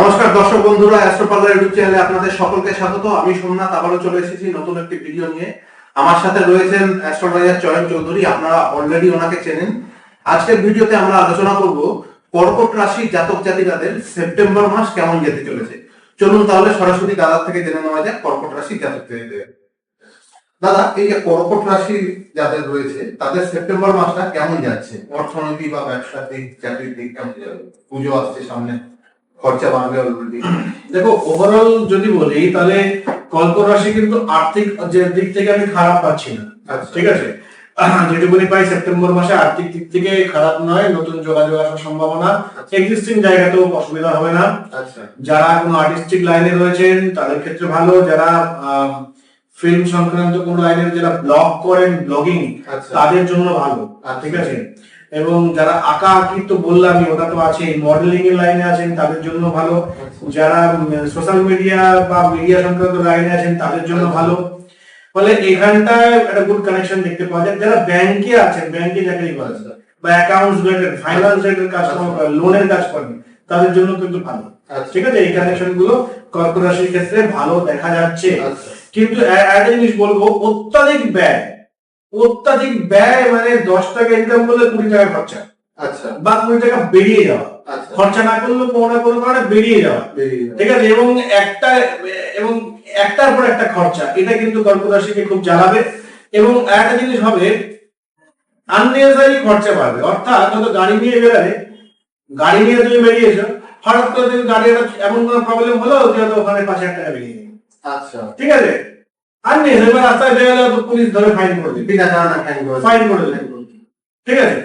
নমস্কার দর্শক বন্ধুরা অ্যাস্ট্রোপার্লার ইউটিউব চ্যানেলে আপনাদের সকলকে স্বাগত। আমি সোমনাথ, আবারও চলে এসেছি নতুন একটি ভিডিও নিয়ে। আমার সাথে রয়েছেন অ্যাস্ট্রোলজার চয়ন চৌধুরী, আপনারা অলরেডি ওনাকে চেনেন। আজকের ভিডিওতে আমরা আলোচনা করব কর্কট রাশি জাতক জাতিকাদের সেপ্টেম্বর মাস কেমন যেতে চলেছে। চলুন তাহলে সরাসরি দাদার থেকে জেনে নেওয়া যাক কর্কট রাশি জাতক জাতিকাদের দাদা, এই যে কর্কট রাশি যাদের রয়েছে, তাদের সেপ্টেম্বর মাসটা কেমন যাচ্ছে? অর্থনীতি বা ব্যবসার দিক, চাকরির দিক কেমন যাবে? পুজো আসছে সামনে। খরচা বাড়বে অলরেডি দেখো ওভারঅল যদি বলি তাহলে কর্কট রাশি কিন্তু আর্থিক যে দিক থেকে আমি খারাপ পাচ্ছি না। আচ্ছা। ঠিক আছে? যেটুকুনি পাই সেপ্টেম্বর মাসে আর্থিক দিক থেকে খারাপ নয় নতুন যোগাযোগ আসার সম্ভাবনা। এক্সিস্টিং জায়গাতেও অসুবিধা হবে না। আচ্ছা। যারা কোনো আর্টিস্টিক লাইনে রয়েছেন তাদের ক্ষেত্রে ভালো। যারা ফিল্ম সংক্রান্ত কোনো লাইনের যারা ব্লগ করেন ব্লগিং আচ্ছা। তাদের জন্য ভালো। ঠিক আছে? এবং যারা আঁকা আঁকি তো বললামই ওটা তো আছে মডেলিং এর লাইনে আছেন তাদের জন্য ভালো। যারা সোশ্যাল মিডিয়া বা মিডিয়া সংক্রান্ত লাইনে আছেন তাদের জন্য ভালো। ফলে এখানটায় একটা গুড কানেকশন দেখতে পাওয়া যায়। যারা ব্যাংকে আছেন ব্যাংকে চাকরি করেন বা অ্যাকাউন্টস রিলেটেড ফাইন্যান্স রিলেটেড কাজ লোনের কাজ করেন তাদের জন্য কিন্তু ভালো। আচ্ছা। ঠিক আছে? এই কানেকশনগুলো কর্কট রাশির ক্ষেত্রে ভালো দেখা যাচ্ছে। আচ্ছা। কিন্তু একটা জিনিস বলব অত্যাধিক ব্যয়। অত্যাধিক ব্যয় মানে দশ টাকা ইনকাম করলে কুড়ি টাকা খরচা। আচ্ছা। বা কুড়ি টাকা বেরিয়ে যাওয়া। আচ্ছা। খরচা না করলে কোনো না কোনো কারণে বেরিয়ে যাওয়া। ঠিক আছে? এবং একটা এবং একটার পর একটা খরচা। এটা কিন্তু রাশিকে খুব জ্বালাবে। এবং একটা জিনিস হবে আননেসারি খরচা বাড়বে। অর্থাৎ যত গাড়ি নিয়ে বেরাবে গাড়ি নিয়ে তুমি বেরিয়েছো হঠাৎ করে তুমি গাড়ির এমন কোনো প্রবলেম হলো যে ওখানে পাঁচ হাজার টাকা বেরিয়ে আচ্ছা। ঠিক আছে? আননেসারি রাস্তায় বেরোলে তো পুলিশ ধরে ফাইন করে দিবে। বিনা কারণে ফাইন করে ফাইন করে দেবে। ঠিক আছে?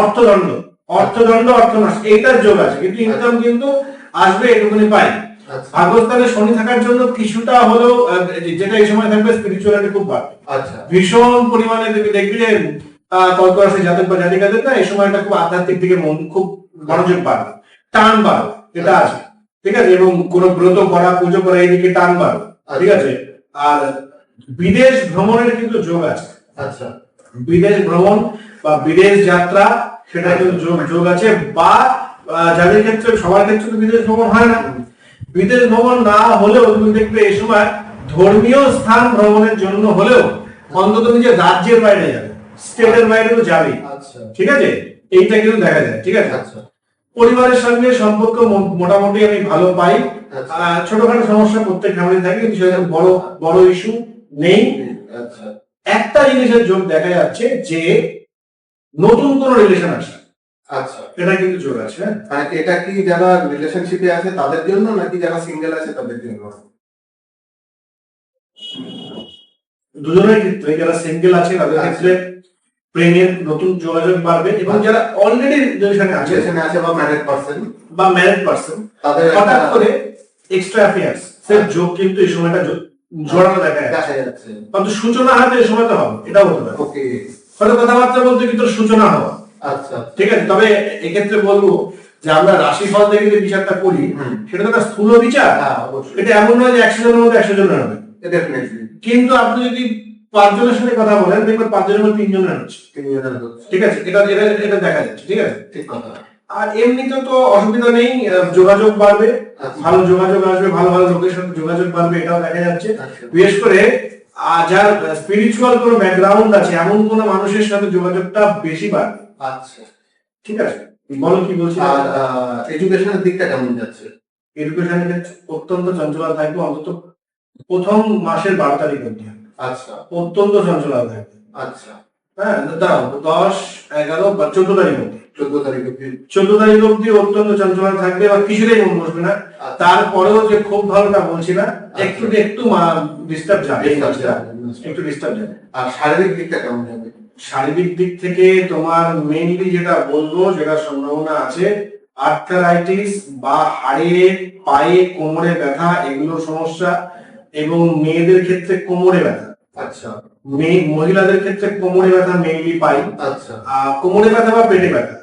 অর্থদণ্ড। অর্থদণ্ড অর্থনাশ এইটার যোগ আছে। কিন্তু ইনকাম কিন্তু আসবে এটুকুনি পাই। আচ্ছা। ভাগ্যস্থানে শনি থাকার জন্য কিছুটা হলেও যেটা এই সময় থাকবে স্পিরিচুয়ালিটি খুব বাড়বে। আচ্ছা। ভীষণ পরিমাণে তুমি দেখবে যে রাশি জাতক বা জাতিকাদের না এই সময়টা খুব আধ্যাত্মিক দিকে মন খুব মনোযোগ বাড়বে। টান বাড়বে এটা আছে। ঠিক আছে? এবং কোন ব্রত করা পুজো করা এইদিকে টান বাড়বে। ঠিক আছে? আর বিদেশ ভ্রমণের কিন্তু যোগ আছে। আচ্ছা। বিদেশ ভ্রমণ বা বিদেশ যাত্রা সেটা কিন্তু যোগ আছে বা যাদের ক্ষেত্রে সবার ক্ষেত্রে বিদেশ ভ্রমণ হয় না। বিদেশ ভ্রমণ না হলেও তুমি দেখবে এই সময় ধর্মীয় স্থান ভ্রমণের জন্য হলেও অন্তত নিজের রাজ্যের বাইরে যাবে স্টেটের বাইরে তো যাবেই আচ্ছা। ঠিক আছে? এইটা কিন্তু দেখা যায় ঠিক আছে? আচ্ছা। পরিবারের সঙ্গে সম্পর্ক মোটামুটি আমি ভালো পাই। আচ্ছা। ছোটখাটো সমস্যা প্রত্যেক ফ্যামিলি থাকে কিন্তু সেরকম বড় বড় ইস্যু নেই। আচ্ছা। একটা জিনিসের যোগ দেখা যাচ্ছে যে নতুন কোন রিলেশন আছে আচ্ছা। এটা কিন্তু যোগ আছে হ্যাঁ? মানে এটা কি যারা রিলেশনশিপে আছে তাদের জন্য নাকি যারা সিঙ্গেল আছে তাদের জন্য? দুজনের ক্ষেত্রে যারা সিঙ্গেল আছে তাদের ক্ষেত্রে প্রেমের নতুন যোগাযোগ বাড়বে এবং যারা অলরেডি রিলেশনে আছে রিলেশনে আছে বা ম্যারেড পারসন বা ম্যারেড পার্সন তাদের হঠাৎ করে এক্সট্রা অ্যাফেয়ার্স এর যোগ কিন্তু এই সময়টা জোরালো দেখা যাচ্ছে। দেখা যাচ্ছে। কিন্তু সূচনা হয়তো এই সময়টা হবে এটাও হতে পারে। ওকে। হয়তো কথাবার্তা বলতে কিন্তু সূচনা হওয়া আচ্ছা। ঠিক আছে তবে এক্ষেত্রে বলব যে আমরা রাশিফল থেকে যে বিচারটা করি সেটা তো একটা স্থূল বিচার। হ্যাঁ এটা এমন নয় যে একশো জনের মধ্যে একশো জনের হবে। কিন্তু আপনি যদি পাঁচজনের সাথে কথা বলেন দেখবেন পাঁচজনের মধ্যে তিনজনের হচ্ছে। তিনজনের ঠিক আছে এটা এটা এটা দেখা যাচ্ছে ঠিক আছে? ঠিক কথা। আর এমনিতে তো অসুবিধা নেই যোগাযোগ বাড়বে আচ্ছা। ভালো যোগাযোগ আসবে ভালো ভালো লোকের সাথে যোগাযোগ বাড়বে এটাও দেখা যাচ্ছে। আচ্ছা। বিশেষ করে যার স্পিরিচুয়াল কোনো ব্যাকগ্রাউন্ড আছে এমন কোনো মানুষের সাথে যোগাযোগটা বেশি বাড়বে। আচ্ছা। ঠিক আছে? বলো কি বলছি আর এডুকেশনের দিকটা কেমন যাচ্ছে? এডুকেশনের অত্যন্ত চঞ্চলা থাকবে অন্তত প্রথম মাসের বারো তারিখ অব্দি আচ্ছা। অত্যন্ত চঞ্চলা থাকবে আচ্ছা। হ্যাঁ দাঁড়াও দশ এগারো বা চোদ্দ তারিখ অব্দি চোদ্দ তারিখ অব্দি চোদ্দ তারিখ অব্দি অত্যন্ত চঞ্চলা থাকবে বা কিছুতেই মন বসবে না। আচ্ছা। তারপরেও যে খুব ভালোটা বলছি না একটু একটু ডিস্টার্ব যাবে। একটু ডিস্টার্ব যাবে আর শারীরিক দিকটা কেমন যাবে? শারীরিক দিক থেকে তোমার মেইনলি যেটা বলব যেটা সম্ভাবনা আছে আর্থারাইটিস বা হাড়ে পায়ে কোমরে ব্যথা এগুলোর সমস্যা এবং মেয়েদের ক্ষেত্রে কোমরে ব্যথা। আচ্ছা। মেয়ে মহিলাদের ক্ষেত্রে কোমরে ব্যথা মেইনলি পাই। আচ্ছা। কোমরে ব্যথা বা পেটে ব্যথা।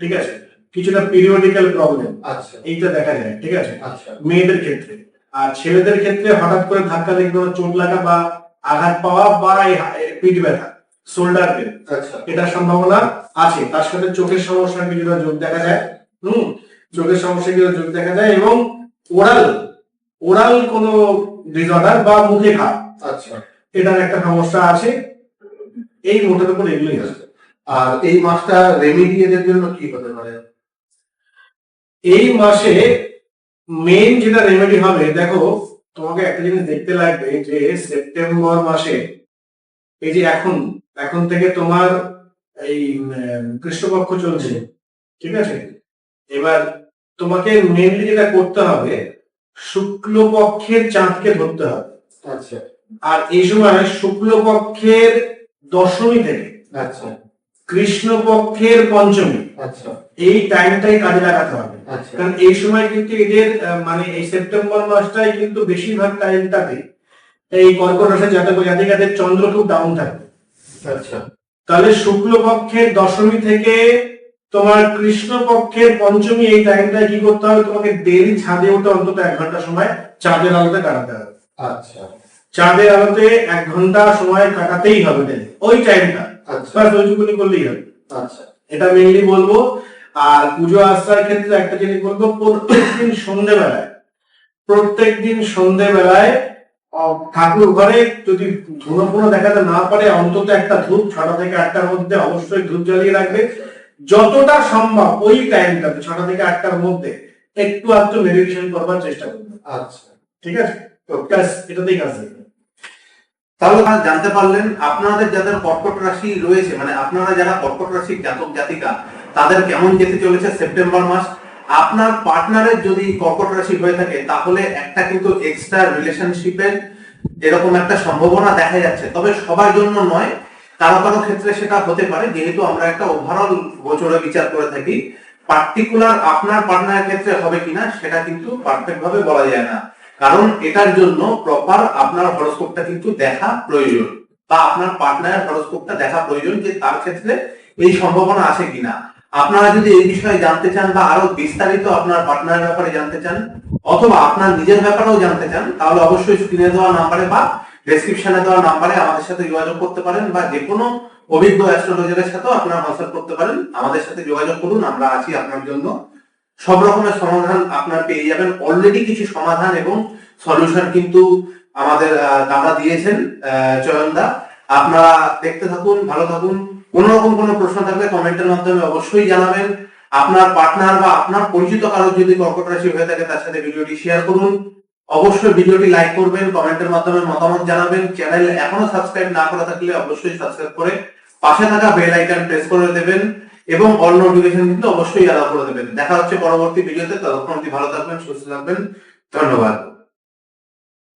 ঠিক আছে? কিছুটা পিরিয়ডিক্যাল প্রবলেম আচ্ছা। এইটা দেখা যায় ঠিক আছে? আচ্ছা। মেয়েদের ক্ষেত্রে। আর ছেলেদের ক্ষেত্রে হঠাৎ করে ধাক্কা লেগে চোট লাগা বা আঘাত পাওয়া বা পিঠ ব্যথা শোল্ডার পেন আচ্ছা। এটার সম্ভাবনা আছে। তার সাথে চোখের সমস্যার কিছুটা যোগ দেখা যায়। হুম? চোখের সমস্যা গুলো যোগ দেখা যায় এবং ওরাল ওরাল কোনো ডিসঅর্ডার বা মুখে ঘা আচ্ছা। এটার একটা সমস্যা আছে। এই মোটের উপর এগুলোই আছে আর এই মাসটা রেমিডি এদের জন্য কি হতে পারে? এই মাসে মেইন যেটা রেমেডি হবে, দেখো, তোমাকে একটা জিনিস দেখতে লাগবে যে সেপ্টেম্বর মাসে এই যে এখন এখন থেকে তোমার এই কৃষ্ণপক্ষ চলছে, ঠিক আছে? এবার তোমাকে মেনলি যেটা করতে হবে, শুক্লপক্ষের চাঁদকে ধরতে হবে। আচ্ছা। আর এই সময় শুক্লপক্ষের দশমী থেকে আচ্ছা। কৃষ্ণপক্ষের পঞ্চমী। আচ্ছা। এই টাইমটাই কাজে লাগাতে হবে। আচ্ছা। কারণ এই সময় কিন্তু এদের মানে এই সেপ্টেম্বর মাসটাই কিন্তু বেশিরভাগ টাইমটাতে এই কর্কট রাশির জাতক জাতিকাদের চন্দ্র খুব ডাউন থাকে। আচ্ছা। তাহলে শুক্লপক্ষের দশমী থেকে তোমার কৃষ্ণপক্ষের পঞ্চমী এই টাইমটায় কি করতে হবে? তোমাকে ডেলি ছাদে উঠে অন্তত এক ঘণ্টা সময় চাঁদের আলোতে কাটাতে হবে। আচ্ছা। চাঁদের আলোতে এক ঘণ্টা সময় কাটাতেই হবে ডেলি ওই টাইমটা আচ্ছা। বাস ওইটুকুনি করলেই হবে। আচ্ছা। এটা মেনলি বলব আর পুজো আশ্রয়ের ক্ষেত্রে একটা জিনিস বলব প্রত্যেকদিন সন্ধেবেলায় প্রত্যেকদিন সন্ধেবেলায় ঠাকুর ঘরে যদি ধুনো ফুনো দেখাতে না পারে অন্তত একটা ধূপ ছটা থেকে আটটার মধ্যে অবশ্যই ধূপ জ্বালিয়ে রাখবে। যতটা সম্ভব ওই টাইমটাতে ছটা থেকে আটটার মধ্যে একটু আধটু মেডিটেশন করবার চেষ্টা করবে আচ্ছা। ঠিক আছে? ব্যাস এটাতেই কাজ। দেবে তাহলে আপনারা জানতে পারলেন, আপনাদের যাদের কর্কট রাশি রয়েছে মানে আপনারা যারা কর্কট রাশির জাতক জাতিকা, তাদের কেমন যেতে চলেছে সেপ্টেম্বর মাস? আপনার পার্টনারের যদি কর্কট রাশি হয়ে থাকে, তাহলে একটা কিন্তু এক্সট্রা রিলেশনশিপের এরকম একটা সম্ভাবনা দেখা যাচ্ছে। তবে সবার জন্য নয়, কারও কারও ক্ষেত্রে সেটা হতে পারে। যেহেতু আমরা একটা ওভারঅল গোচরে বিচার করে থাকি পার্টিকুলার আপনার পার্টনারের ক্ষেত্রে হবে কিনা, সেটা কিন্তু পারফেক্ট ভাবে বলা যায় না। কারণ এটার জন্য প্রপার আপনার হরস্কোপটা কিন্তু দেখা প্রয়োজন বা আপনার পার্টনারের হরস্কোপটা দেখা প্রয়োজন যে তার ক্ষেত্রে এই সম্ভাবনা আছে কিনা। আপনারা যদি এই বিষয়ে জানতে চান বা আরও বিস্তারিত আপনার পার্টনারের ব্যাপারে জানতে চান অথবা আপনার নিজের ব্যাপারেও জানতে চান, তাহলে অবশ্যই স্ক্রিনে দেওয়া নাম্বারে বা ডেসক্রিপশনে দেওয়া নাম্বারে আমাদের সাথে যোগাযোগ করতে পারেন বা যে কোনো অভিজ্ঞ অ্যাস্ট্রোলজারের সাথেও আপনারা কনসাল্ট করতে পারেন। আমাদের সাথে যোগাযোগ করুন, আমরা আছি আপনার জন্য। সব রকমের সমাধান আপনার পেয়ে যাবেন। অলরেডি কিছু সমাধান এবং সলিউশন কিন্তু আমাদের দাদা দিয়েছেন চয়নদা। আপনারা দেখতে থাকুন, ভালো থাকুন। কোন রকম কোনো প্রশ্ন থাকলে কমেন্টের মাধ্যমে অবশ্যই জানাবেন। আপনার পার্টনার বা আপনার পরিচিত কারও যদি কর্কট রাশি হয়ে থাকে, তার সাথে ভিডিওটি শেয়ার করুন। অবশ্যই ভিডিওটি লাইক করবেন, কমেন্টের মাধ্যমে মতামত জানাবেন। চ্যানেল এখনও সাবস্ক্রাইব না করা থাকলে অবশ্যই সাবস্ক্রাইব করে পাশে থাকা বেল আইকন প্রেস করে দেবেন। এবং অল নোটিফিকেশন কিন্তু অবশ্যই অ্যালাউ করে দেবেন। দেখা হচ্ছে পরবর্তী ভিডিওতে ততক্ষণ অবধি ভালো থাকবেন, সুস্থ থাকবেন। ধন্যবাদ।